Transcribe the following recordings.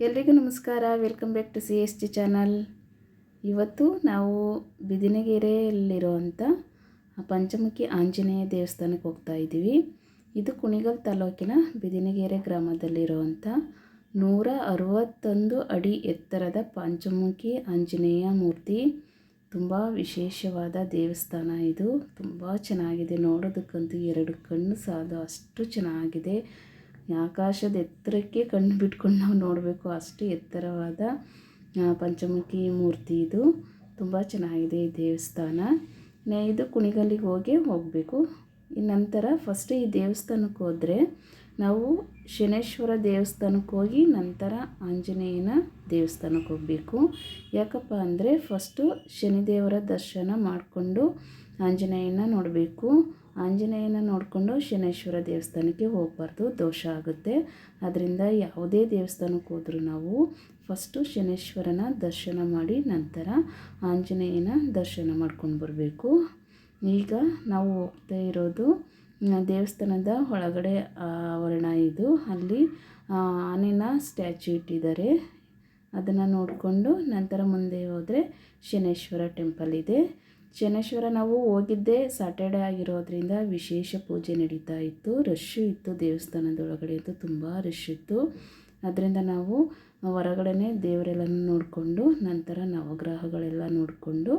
ಎಲ್ರಿಗೂ ನಮಸ್ಕಾರ. Welcome back to C S T channel ಇವತ್ತು ನಾವು ಬಿದಿನಗೆರೆಯಲ್ಲಿರುವಂಥ ಪಂಚಮುಖಿ ಆಂಜನೇಯ ದೇವಸ್ಥಾನಕ್ಕೆ ಹೋಗ್ತಾ ಇದ್ದೀವಿ. ಇದು ಕುಣಿಗಲ್ ತಾಲೂಕಿನ ಬಿದಿನಗೆರೆ ಗ್ರಾಮದಲ್ಲಿರುವಂಥ ನೂರ ಅರವತ್ತೊಂದು ಅಡಿ ಎತ್ತರದ ಪಂಚಮುಖಿ ಆಂಜನೇಯ ಮೂರ್ತಿ. ತುಂಬ ವಿಶೇಷವಾದ ದೇವಸ್ಥಾನ ಇದು. ತುಂಬ ಚೆನ್ನಾಗಿದೆ. ನೋಡೋದಕ್ಕಂತೂ ಎರಡು ಕಣ್ಣು ಸಾಲದು ಅಷ್ಟು ಚೆನ್ನಾಗಿದೆ. ಆಕಾಶದ ಎತ್ತರಕ್ಕೆ ಕಣ್ಣು ಬಿಟ್ಕೊಂಡು ನಾವು ನೋಡಬೇಕು. ಅಷ್ಟು ಎತ್ತರವಾದ ಪಂಚಮುಖಿ ಮೂರ್ತಿ ಇದು. ತುಂಬ ಚೆನ್ನಾಗಿದೆ ಈ ದೇವಸ್ಥಾನ. ಇದು ಕುಣಿಗಲ್ಲಿಗೆ ಹೋಗಿ ಹೋಗಬೇಕು. ನಂತರ ಫಸ್ಟ್ ಈ ದೇವಸ್ಥಾನಕ್ಕೆ ಹೋದರೆ ನಾವು ಶನೇಶ್ವರ ದೇವಸ್ಥಾನಕ್ಕೆ ಹೋಗಿ ನಂತರ ಆಂಜನೇಯನ ದೇವಸ್ಥಾನಕ್ಕೆ ಹೋಗಬೇಕು. ಯಾಕಪ್ಪ ಅಂದರೆ ಫಸ್ಟು ಶನಿದೇವರ ದರ್ಶನ ಮಾಡಿಕೊಂಡು ಆಂಜನೇಯನ ನೋಡಬೇಕು. ಆಂಜನೇಯನ ನೋಡಿಕೊಂಡು ಶನೇಶ್ವರ ದೇವಸ್ಥಾನಕ್ಕೆ ಹೋಗಬಾರ್ದು, ದೋಷ ಆಗುತ್ತೆ. ಅದರಿಂದ ಯಾವುದೇ ದೇವಸ್ಥಾನಕ್ಕೆ ಹೋದರೂ ನಾವು ಫಸ್ಟು ಶನೇಶ್ವರನ ದರ್ಶನ ಮಾಡಿ ನಂತರ ಆಂಜನೇಯನ ದರ್ಶನ ಮಾಡ್ಕೊಂಡು ಬರಬೇಕು. ಈಗ ನಾವು ಹೋಗ್ತಾ ಇರೋದು ದೇವಸ್ಥಾನದ ಒಳಗಡೆ ಆವರಣ ಇದು. ಅಲ್ಲಿ ಆನೆನ ಸ್ಟ್ಯಾಚ್ಯೂ ಇಟ್ಟಿದ್ದಾರೆ. ಅದನ್ನು ನೋಡಿಕೊಂಡು ನಂತರ ಮುಂದೆ ಹೋದರೆ ಶನೇಶ್ವರ ಟೆಂಪಲ್ ಇದೆ. ಶನೇಶ್ವರ ನಾವು ಹೋಗಿದ್ದೇ ಸ್ಯಾಟರ್ಡೆ ಆಗಿರೋದ್ರಿಂದ ವಿಶೇಷ ಪೂಜೆ ನಡೀತಾ ಇತ್ತು. ರಶ್ಶು ಇತ್ತು ದೇವಸ್ಥಾನದೊಳಗಡೆ ಇತ್ತು ತುಂಬ ರಶ್ ಇತ್ತು. ಅದರಿಂದ ನಾವು ಹೊರಗಡೆ ದೇವರೆಲ್ಲನೂ ನೋಡಿಕೊಂಡು ನಂತರ ನವಗ್ರಹಗಳೆಲ್ಲ ನೋಡಿಕೊಂಡು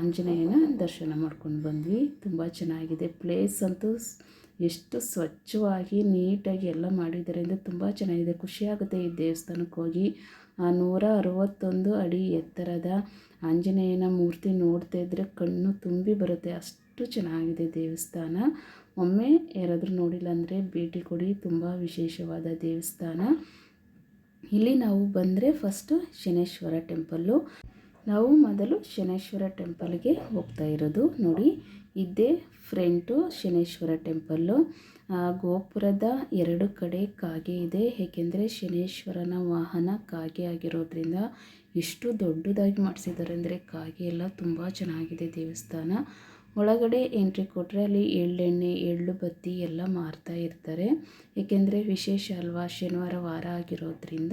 ಆಂಜನೇಯನ ದರ್ಶನ ಮಾಡ್ಕೊಂಡು ಬಂದ್ವಿ. ತುಂಬ ಚೆನ್ನಾಗಿದೆ ಪ್ಲೇಸ್ ಅಂತೂ ಎಷ್ಟು ಸ್ವಚ್ಛವಾಗಿ ನೀಟಾಗಿ ಎಲ್ಲ ಮಾಡಿದ್ದಾರೆ ಅಂದರೆ ತುಂಬ ಚೆನ್ನಾಗಿದೆ. ಖುಷಿಯಾಗುತ್ತೆ ಈ ದೇವಸ್ಥಾನಕ್ಕೆ ಹೋಗಿ ಆ ನೂರ ಅರವತ್ತೊಂದು ಅಡಿ ಎತ್ತರದ ಆಂಜನೇಯನ ಮೂರ್ತಿ ನೋಡ್ತಾ ಇದ್ದರೆ ಕಣ್ಣು ತುಂಬಿ ಬರುತ್ತೆ. ಅಷ್ಟು ಚೆನ್ನಾಗಿದೆ ದೇವಸ್ಥಾನ. ಒಮ್ಮೆ ಯಾರಾದರೂ ನೋಡಿಲ್ಲ ಅಂದರೆ ಭೇಟಿ ಕೊಡಿ. ತುಂಬ ವಿಶೇಷವಾದ ದೇವಸ್ಥಾನ. ಇಲ್ಲಿ ನಾವು ಬಂದರೆ ಫಸ್ಟು ಶನೇಶ್ವರ ಟೆಂಪಲ್ಲು ನಾವು ಮೊದಲು ಶನೇಶ್ವರ ಟೆಂಪಲ್ಗೆ ಹೋಗ್ತಾ ಇರೋದು. ನೋಡಿ ಇದ್ದೇ ಫ್ರೆಂಟು ಶನೇಶ್ವರ ಟೆಂಪಲ್ಲು ಗೋಪುರದ ಎರಡು ಕಡೆ ಕಾಗೆ ಇದೆ. ಏಕೆಂದರೆ ಶನೇಶ್ವರನ ವಾಹನ ಕಾಗೆ ಆಗಿರೋದ್ರಿಂದ ಎಷ್ಟು ದೊಡ್ಡದಾಗಿ ಮಾಡಿಸಿದ್ದಾರೆ ಅಂದರೆ ಕಾಗೆ ಎಲ್ಲ ತುಂಬ ಚೆನ್ನಾಗಿದೆ ದೇವಸ್ಥಾನ. ಒಳಗಡೆ ಎಂಟ್ರಿ ಕೊಟ್ಟರೆ ಅಲ್ಲಿ ಎಳ್ಳೆಣ್ಣೆ, ಎಳ್ಳು ಬತ್ತಿ ಎಲ್ಲ ಮಾರ್ತಾ ಇರ್ತಾರೆ. ಏಕೆಂದರೆ ವಿಶೇಷ ಅಲ್ವಾ, ಶನಿವಾರ ವಾರ ಆಗಿರೋದ್ರಿಂದ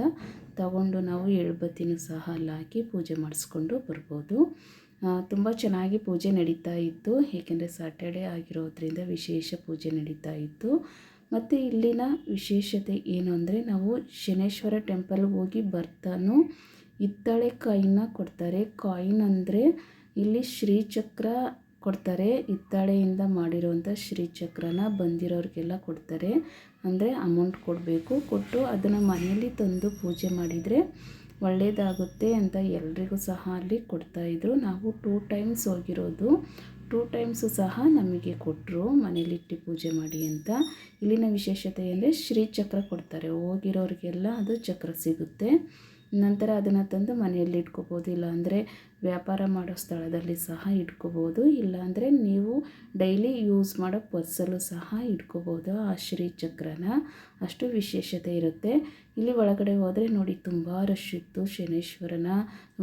ತಗೊಂಡು ನಾವು ಎಳ್ಳು ಬತ್ತಿನೂ ಸಹ ಅಲ್ಲಿ ಹಾಕಿ ಪೂಜೆ ಮಾಡಿಸ್ಕೊಂಡು ಬರ್ಬೋದು. ತುಂಬ ಚೆನ್ನಾಗಿ ಪೂಜೆ ನಡೀತಾ ಇತ್ತು. ಏಕೆಂದರೆ ಸ್ಯಾಟರ್ಡೇ ಆಗಿರೋದ್ರಿಂದ ವಿಶೇಷ ಪೂಜೆ ನಡೀತಾ ಇತ್ತು. ಮತ್ತು ಇಲ್ಲಿನ ವಿಶೇಷತೆ ಏನು ಅಂದರೆ ನಾವು ಶನೇಶ್ವರ ಟೆಂಪಲ್ಗೆ ಹೋಗಿ ಬರ್ತಾನು ಹಿತ್ತಾಳೆ ಕಾಯಿನ ಕೊಡ್ತಾರೆ. ಕಾಯಿನ್ ಅಂದರೆ ಇಲ್ಲಿ ಶ್ರೀಚಕ್ರ ಕೊಡ್ತಾರೆ. ಹಿತ್ತಾಳೆಯಿಂದ ಮಾಡಿರುವಂಥ ಶ್ರೀಚಕ್ರನ ಬಂದಿರೋರಿಗೆಲ್ಲ ಕೊಡ್ತಾರೆ. ಅಂದರೆ ಅಮೌಂಟ್ ಕೊಡಬೇಕು. ಕೊಟ್ಟು ಅದನ್ನು ಮನೆಯಲ್ಲಿ ತಂದು ಪೂಜೆ ಮಾಡಿದರೆ ಒಳ್ಳೆಯದಾಗುತ್ತೆ ಅಂತ ಎಲ್ರಿಗೂ ಸಹ ಅಲ್ಲಿ ಕೊಡ್ತಾಯಿದ್ರು ನಾವು ಟೂ ಟೈಮ್ಸ್ ಹೋಗಿರೋದು. ಟೂ ಟೈಮ್ಸು ಸಹ ನಮಗೆ ಕೊಟ್ಟರು ಮನೇಲಿಟ್ಟು ಪೂಜೆ ಮಾಡಿ ಅಂತ. ಇಲ್ಲಿನ ವಿಶೇಷತೆ ಅಂದರೆ ಶ್ರೀಚಕ್ರ ಕೊಡ್ತಾರೆ. ಹೋಗಿರೋರಿಗೆಲ್ಲ ಅದು ಚಕ್ರ ಸಿಗುತ್ತೆ. ನಂತರ ಅದನ್ನು ತಂದು ಮನೆಯಲ್ಲಿ ಇಟ್ಕೋಬೋದು, ಇಲ್ಲಾಂದರೆ ವ್ಯಾಪಾರ ಮಾಡೋ ಸ್ಥಳದಲ್ಲಿ ಸಹ ಇಟ್ಕೋಬೋದು, ಇಲ್ಲಾಂದರೆ ನೀವು ಡೈಲಿ ಯೂಸ್ ಮಾಡೋ ಪರ್ಸಲ್ಲೂ ಸಹ ಇಟ್ಕೋಬೋದು. ಆ ಶ್ರೀಚಕ್ರನ ಅಷ್ಟು ವಿಶೇಷತೆ ಇರುತ್ತೆ. ಇಲ್ಲಿ ಒಳಗಡೆ ಹೋದರೆ ನೋಡಿ ತುಂಬ ರಶ್ ಇತ್ತು. ಶನೇಶ್ವರನ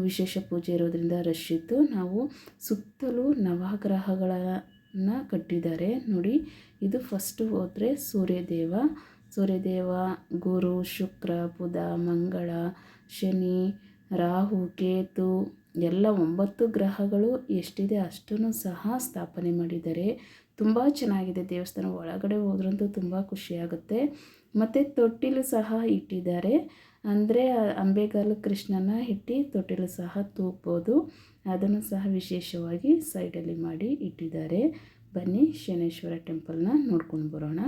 ವಿಶೇಷ ಪೂಜೆ ಇರೋದ್ರಿಂದ ರಶ್ ಇತ್ತು. ನಾವು ಸುತ್ತಲೂ ನವಗ್ರಹಗಳನ್ನು ಕಟ್ಟಿದ್ದಾರೆ. ನೋಡಿ, ಇದು ಫಸ್ಟು ಹೋದರೆ ಸೂರ್ಯದೇವ. ಸೂರ್ಯದೇವ, ಗುರು, ಶುಕ್ರ, ಬುಧ, ಮಂಗಳ ಶನಿ, ರಾಹು, ಕೇತು ಎಲ್ಲ ಒಂಬತ್ತು ಗ್ರಹಗಳು ಎಷ್ಟಿದೆ ಅಷ್ಟನ್ನು ಸಹ ಸ್ಥಾಪನೆ ಮಾಡಿದ್ದಾರೆ ತುಂಬ ಚೆನ್ನಾಗಿದೆ. ದೇವಸ್ಥಾನ ಒಳಗಡೆ ಹೋದ್ರಂತೂ ತುಂಬ ಖುಷಿಯಾಗುತ್ತೆ. ಮತ್ತು ತೊಟ್ಟಿಲು ಸಹ ಇಟ್ಟಿದ್ದಾರೆ. ಅಂದರೆ ಅಂಬೆಗಾಲು ಕೃಷ್ಣನ ಇಟ್ಟು ತೊಟ್ಟಿಲು ಸಹ ತೂಗ್ಬೋದು. ಅದನ್ನು ಸಹ ವಿಶೇಷವಾಗಿ ಸೈಡಲ್ಲಿ ಮಾಡಿ ಇಟ್ಟಿದ್ದಾರೆ. ಬನ್ನಿ ಶನೇಶ್ವರ ಟೆಂಪಲ್ನ ನೋಡ್ಕೊಂಡು ಬರೋಣ.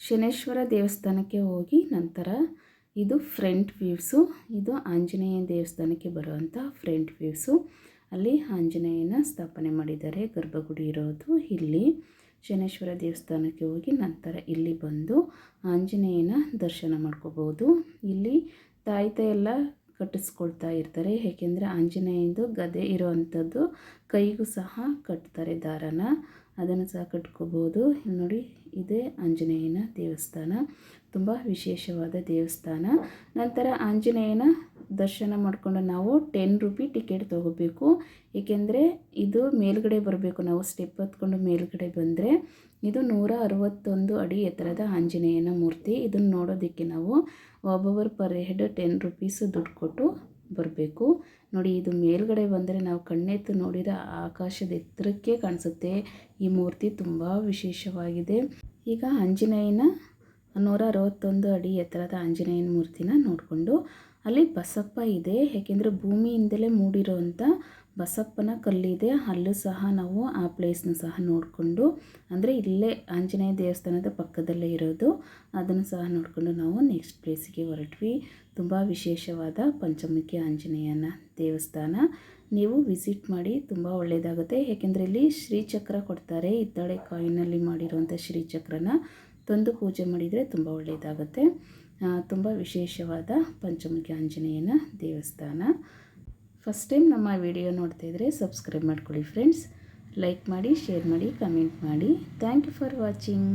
ಶನೇಶ್ವರ ದೇವಸ್ಥಾನಕ್ಕೆ ಹೋಗಿ ನಂತರ ಇದು ಫ್ರಂಟ್ ವ್ಯೂವ್ಸು ಇದು ಆಂಜನೇಯ ದೇವಸ್ಥಾನಕ್ಕೆ ಬರುವಂಥ ಫ್ರಂಟ್ ವ್ಯೂವ್ಸು ಅಲ್ಲಿ ಆಂಜನೇಯನ ಸ್ಥಾಪನೆ ಮಾಡಿದ್ದಾರೆ ಗರ್ಭಗುಡಿ ಇರೋದು ಇಲ್ಲಿ. ಶನೇಶ್ವರ ದೇವಸ್ಥಾನಕ್ಕೆ ಹೋಗಿ ನಂತರ ಇಲ್ಲಿ ಬಂದು ಆಂಜನೇಯನ ದರ್ಶನ ಮಾಡ್ಕೋಬೋದು ಇಲ್ಲಿ ತಾಯ್ತ ಎಲ್ಲ ಕಟ್ಟಿಸ್ಕೊಳ್ತಾ ಇರ್ತಾರೆ, ಏಕೆಂದರೆ ಆಂಜನೇಯಂದು ಗದೆ ಇರುವಂಥದ್ದು ಕೈಗೂ ಸಹ ಕಟ್ತಾರೆ ದಾರನ. ಅದನ್ನು ಸಹ ಕಟ್ಕೋಬೋದು ನೋಡಿ ಇದೇ ಆಂಜನೇಯನ ದೇವಸ್ಥಾನ. ತುಂಬ ವಿಶೇಷವಾದ ದೇವಸ್ಥಾನ. ನಂತರ ಆಂಜನೇಯನ ದರ್ಶನ ಮಾಡಿಕೊಂಡು ನಾವು ಟೆನ್ ರುಪಿ ಟಿಕೆಟ್ ತೊಗೋಬೇಕು. ಏಕೆಂದರೆ ಇದು ಮೇಲುಗಡೆ ಬರಬೇಕು. ನಾವು ಸ್ಟೆಪ್ ಹತ್ಕೊಂಡು ಮೇಲುಗಡೆ ಬಂದರೆ ಇದು ನೂರ ಅರವತ್ತೊಂದು ಅಡಿ ಎತ್ತರದ ಆಂಜನೇಯನ ಮೂರ್ತಿ. ಇದನ್ನು ನೋಡೋದಕ್ಕೆ ನಾವು ಒಬ್ಬೊಬ್ಬರು ಪರ್ ಹೆಡ್ ಟೆನ್ ರುಪೀಸು ದುಡ್ಡು ಕೊಟ್ಟು ಬರಬೇಕು. ನೋಡಿ, ಇದು ಮೇಲ್ಗಡೆ ಬಂದರೆ ನಾವು ಕಣ್ಣೆತ್ತು ನೋಡಿದ ಆಕಾಶದ ಎತ್ತರಕ್ಕೆ ಕಾಣಿಸುತ್ತೆ. ಈ ಮೂರ್ತಿ ತುಂಬ ವಿಶೇಷವಾಗಿದೆ. ಈಗ ಆಂಜನೇಯನ ನೂರ ಅರವತ್ತೊಂದು ಅಡಿ ಎತ್ತರದ ಆಂಜನೇಯನ ಮೂರ್ತಿನ ನೋಡಿಕೊಂಡು ಅಲ್ಲಿ ಬಸಪ್ಪ ಇದೆ. ಏಕೆಂದರೆ ಭೂಮಿಯಿಂದಲೇ ಮೂಡಿರೋವಂಥ ಬಸಪ್ಪನ ಕಲ್ಲಿದೆ. ಅಲ್ಲೂ ಸಹ ನಾವು ಆ ಪ್ಲೇಸ್ನ ಸಹ ನೋಡಿಕೊಂಡು, ಅಂದರೆ ಇಲ್ಲೇ ಆಂಜನೇಯ ದೇವಸ್ಥಾನದ ಪಕ್ಕದಲ್ಲೇ ಇರೋದು. ಅದನ್ನು ಸಹ ನೋಡಿಕೊಂಡು ನಾವು ನೆಕ್ಸ್ಟ್ ಪ್ಲೇಸಿಗೆ ಹೊರಟ್ವಿ. ತುಂಬ ವಿಶೇಷವಾದ ಪಂಚಮುಖಿ ಆಂಜನೇಯನ ದೇವಸ್ಥಾನ. ನೀವು ವಿಸಿಟ್ ಮಾಡಿ ತುಂಬ ಒಳ್ಳೆಯದಾಗುತ್ತೆ ಏಕೆಂದರೆ ಇಲ್ಲಿ ಶ್ರೀಚಕ್ರ ಕೊಡ್ತಾರೆ. ಹಿತ್ತಾಳೆ ಕಾಯಿನಲ್ಲಿ ಮಾಡಿರುವಂಥ ಶ್ರೀಚಕ್ರನ ತಂದು ಪೂಜೆ ಮಾಡಿದರೆ ತುಂಬ ಒಳ್ಳೆಯದಾಗುತ್ತೆ ತುಂಬ ವಿಶೇಷವಾದ ಪಂಚಮುಖಿ ಆಂಜನೇಯನ ದೇವಸ್ಥಾನ. ಫಸ್ಟ್ ಟೈಮ್ ನಮ್ಮ ವಿಡಿಯೋ ನೋಡ್ತಾ ಇದ್ದರೆ ಸಬ್ಸ್ಕ್ರೈಬ್ ಮಾಡ್ಕೊಳ್ಳಿ ಫ್ರೆಂಡ್ಸ್ ಲೈಕ್ ಮಾಡಿ ಶೇರ್ ಮಾಡಿ ಕಮೆಂಟ್ ಮಾಡಿ. Thank you for watching